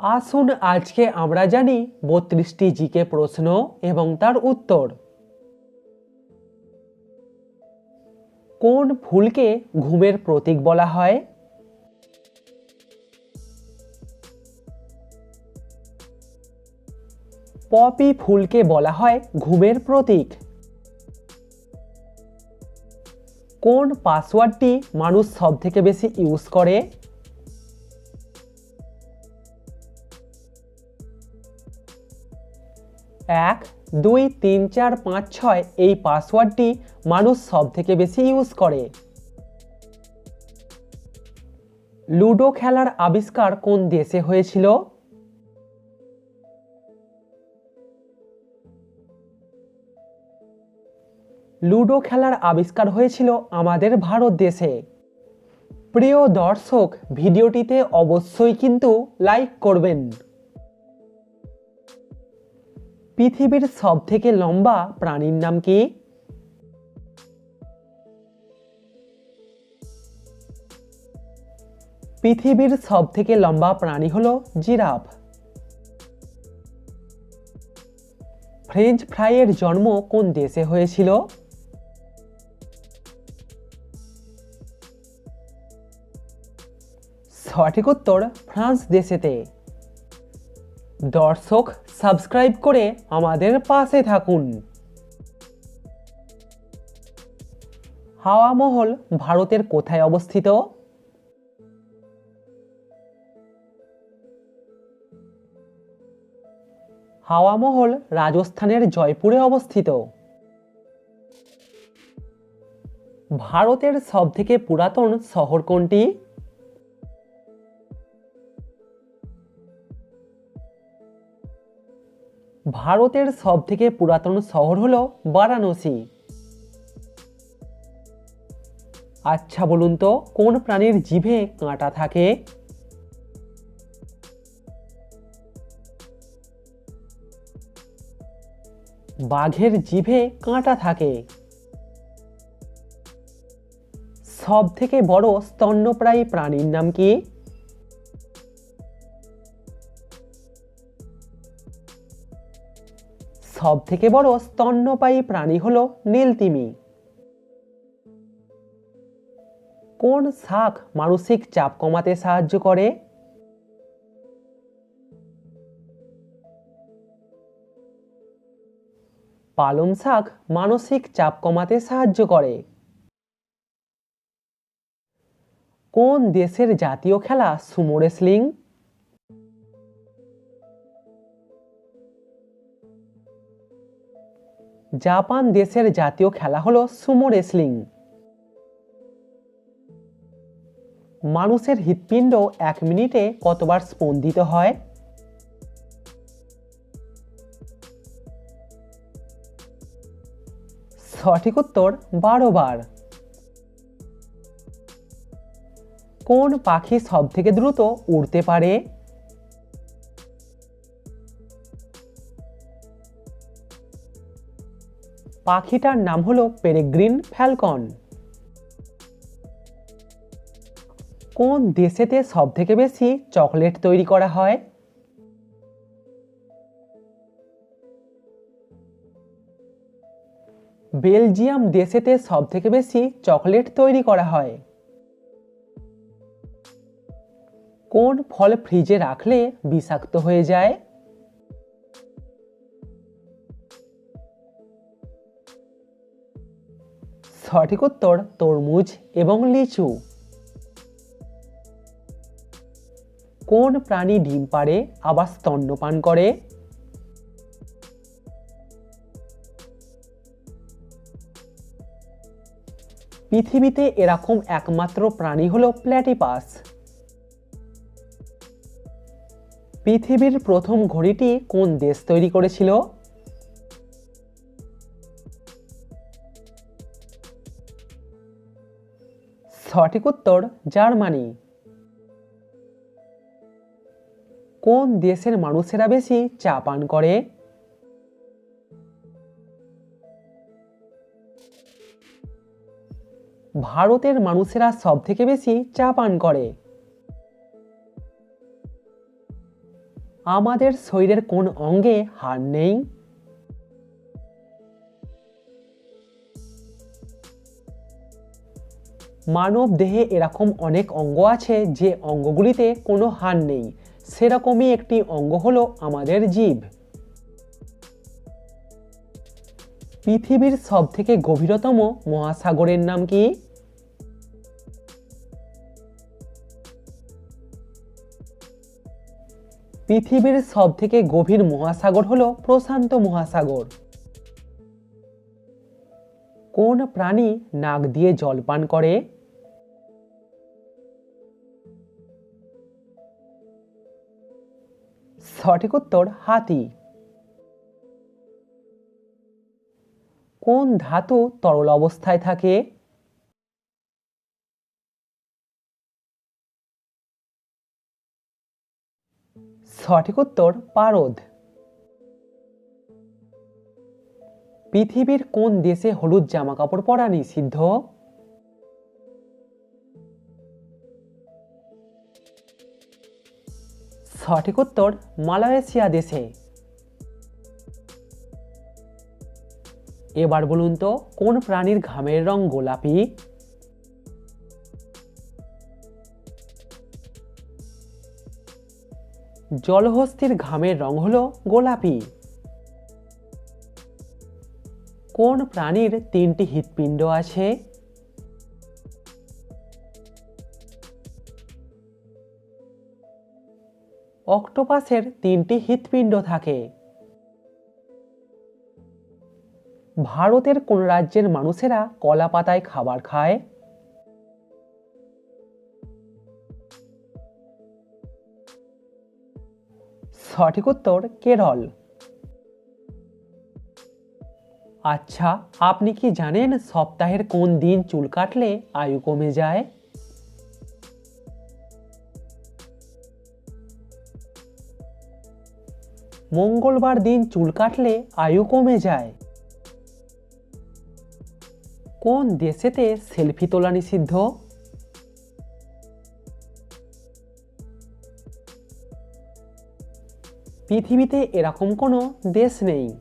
আসুন আজকে আমরা জানি বত্রিশটি জিকে প্রশ্ন এবং তার উত্তর। কোন ফুলকে ঘুমের প্রতীক বলা হয়? পপি ফুলকে বলা হয় ঘুমের প্রতীক। কোন পাসওয়ার্ডটি মানুষ সবথেকে বেশি ইউজ করে? এক, দুই, তিন, চার, পাঁচ, ছয় এই পাসওয়ার্ডটি মানুষ সবথেকে বেশি ইউজ করে। লুডো খেলার আবিষ্কার কোন দেশে হয়েছিল? লুডো খেলার আবিষ্কার হয়েছিল আমাদের ভারত দেশে। প্রিয় দর্শক, ভিডিওটিতে অবশ্যই কিন্তু লাইক করবেন। পৃথিবীর সবথেকে লম্বা প্রাণীর নাম কি? পৃথিবীর সবথেকে লম্বা প্রাণী হলো জিরাফ। ফ্রেঞ্চ ফ্রাইয়ের জন্ম কোন দেশে হয়েছিল? সঠিক উত্তর ফ্রান্স দেশেতে। দর্শক সাবস্ক্রাইব করে আমাদের পাশে থাকুন। হাওয়া মহল ভারতের কোথায় অবস্থিত? হাওয়া মহল রাজস্থানের জয়পুরে অবস্থিত। ভারতের সবথেকে পুরাতন শহর কোনটি? ভারতের সবথেকে পুরাতন শহর হল বারাণসী। আচ্ছা বলুন তো, কোন প্রাণীর জিভে কাঁটা থাকে? বাঘের জিভে কাঁটা থাকে। সব থেকে বড় স্তন্যপ্রায়ী প্রাণীর নাম কি? সব থেকে বড় স্তন্যপায়ী প্রাণী হল নীলতিমি। কোন শাক মানসিক চাপ কমাতে সাহায্য করে? পালং শাক মানসিক চাপ কমাতে সাহায্য করে। কোন দেশের জাতীয় খেলা সুমো রেসলিং? জাপান দেশের জাতীয় খেলা হলো সুমো রেসলিং। মানুষের হৃৎপিণ্ড এক মিনিটে কতবার স্পন্দিত হয়? সঠিক উত্তর, বারো বার। কোন পাখি সব থেকে দ্রুত উড়তে পারে? পাখিটার নাম হলো পেরেগ্রিন ফ্যালকন। কোন দেশেতে সব থেকে বেশি চকলেট তৈরি করা হয়? বেলজিয়াম দেশেতে সব থেকে বেশি চকলেট তৈরি করা হয়? কোন ফল ফ্রিজে রাখলে বিষাক্ত হয়ে যায়? সঠিক উত্তর তরমুজ এবং লিচু। কোন প্রাণী ডিম পাড়ে আবার স্তন্যপান করে? পৃথিবীতে এরকম একমাত্র প্রাণী হল প্ল্যাটিপাস। পৃথিবীর প্রথম ঘড়িটি কোন দেশ তৈরি করেছিল? সঠিক উত্তর জার্মানি। কোন দেশের মানুষেরা বেশি চা পান করে? ভারতের মানুষেরা সব থেকে বেশি চা পান করে। আমাদের শরীরের কোন অঙ্গে হাড় নেই? মানব দেহে এরকম অনেক অঙ্গ আছে যে অঙ্গগুলিতে কোনো হার নেই। সেরকমই একটি অঙ্গ হলো আমাদের জীব। পৃথিবীর সবথেকে গভীরতম মহাসাগরের নাম কি? পৃথিবীর সবথেকে গভীর মহাসাগর হলো প্রশান্ত মহাসাগর। কোন প্রাণী নাক দিয়ে জল পান করে? সঠিক উত্তর হাতি। কোন ধাতু তরল অবস্থায় থাকে? সঠিক উত্তর পারদ। পৃথিবীর কোন দেশে হলুদ জামা কাপড় পরা নিষিদ্ধ সঠিক উত্তর মালয়েশিয়া দেশে। এবার বলুন তো, কোন প্রাণীর ঘামের রং গোলাপি? জলহস্তির ঘামের রং হলো গোলাপি। কোন প্রাণীর তিনটি হৃৎপিণ্ড আছে? অক্টোপাসের তিনটি হৃৎপিণ্ড থাকে। ভারতের কোন রাজ্যের মানুষেরা কলা পাতায় খাবার খায়? সঠিক উত্তর, কেরল। আচ্ছা আপনি কি জানেন সপ্তাহের কোন দিন চুল কাটলে আয়ু কমে যায়? মঙ্গলবার দিন চুল কাটলে আয়ু কমে যায়। কোন দেশেতে সেলফি তোলা নিষিদ্ধ? পৃথিবীতে এরকম কোনো দেশ নেই।